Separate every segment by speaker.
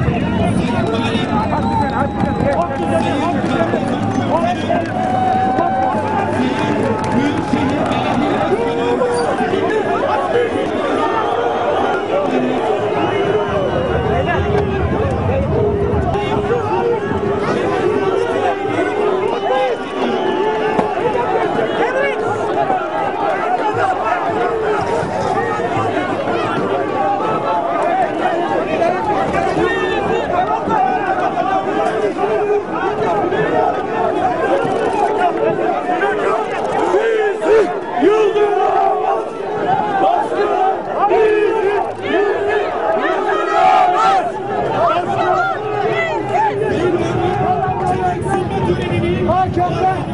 Speaker 1: Yeah. Jump back!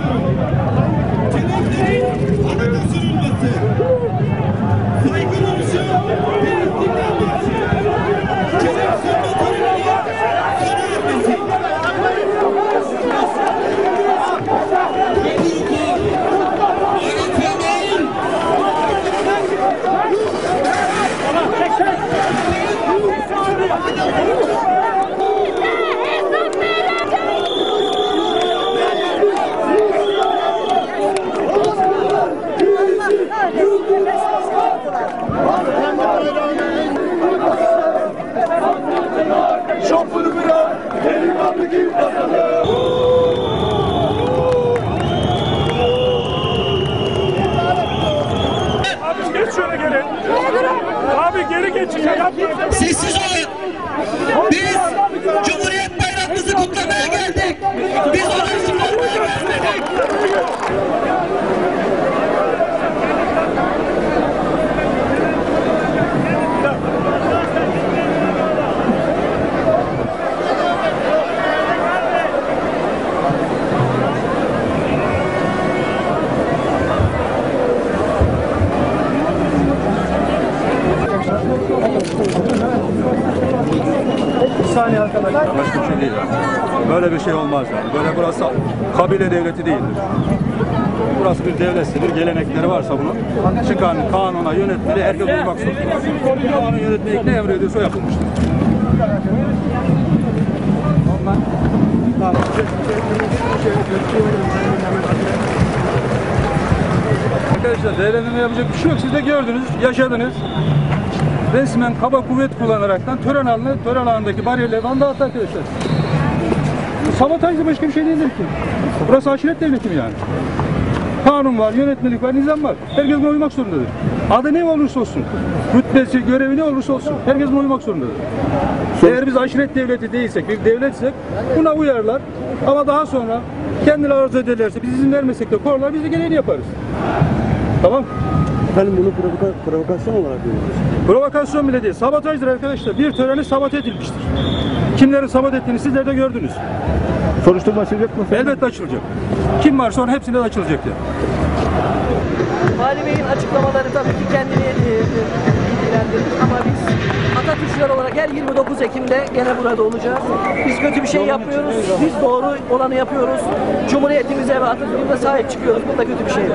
Speaker 1: Gibi basalım.
Speaker 2: Abi geç şöyle geri. Abi geri geçin yapmayın.
Speaker 3: Sessiz olun. Biz Cumhuriyet
Speaker 4: Başka bir şey değil. Böyle bir şey olmaz yani. Böyle burası kabile devleti değildir. Burası bir devlettir. Bir gelenekleri varsa bunun çıkan kanuna, yönetmeliğe herkes uymak zorunda. Kanun yönetmelik ne emrediyorsa o yapılmıştır. Arkadaşlar değerlendirme yapacak bir şey yok. Siz de gördünüz, yaşadınız. Resmen kaba kuvvet kullanaraktan tören alanı, tören alanındaki bariyerleri falan dağıttı arkadaşlar. Bu sabotajlı başka bir şey değildir ki. Burası aşiret devleti mi yani? Kanun var, yönetmelik var, nizam var. Herkes buna uymak zorundadır. Adı ne olursa olsun, rütbesi, görevi ne olursa olsun, herkes buna uymak zorundadır. Eğer biz aşiret devleti değilsek, bir devletsek buna uyarlar. Ama daha sonra kendileri arzu ederlerse, biz izin vermesek de korlar, biz de gereğini yaparız. Tamam?
Speaker 5: Efendim bunu provoka- provokasyon olarak görüyoruz.
Speaker 4: Provokasyon bile değil, sabotajdır arkadaşlar. Bir töreni sabote edilmiştir. Kimlerin sabote ettiğini sizler de gördünüz.
Speaker 5: Soruşturma açılacak mı?
Speaker 4: Elbette açılacak. Kim varsa onun hepsine de açılacak yani.
Speaker 6: Vali Bey'in açıklamaları tabii ki kendini e, ilgilendirir ama biz Atatürkçüler olarak her 29 Ekim'de gene burada olacağız. Biz kötü bir şey yapmıyoruz. Biz doğru olanı yapıyoruz. Cumhuriyetimize ve Atatürk'ümüze sahip çıkıyoruz. Bunda kötü bir şey yok.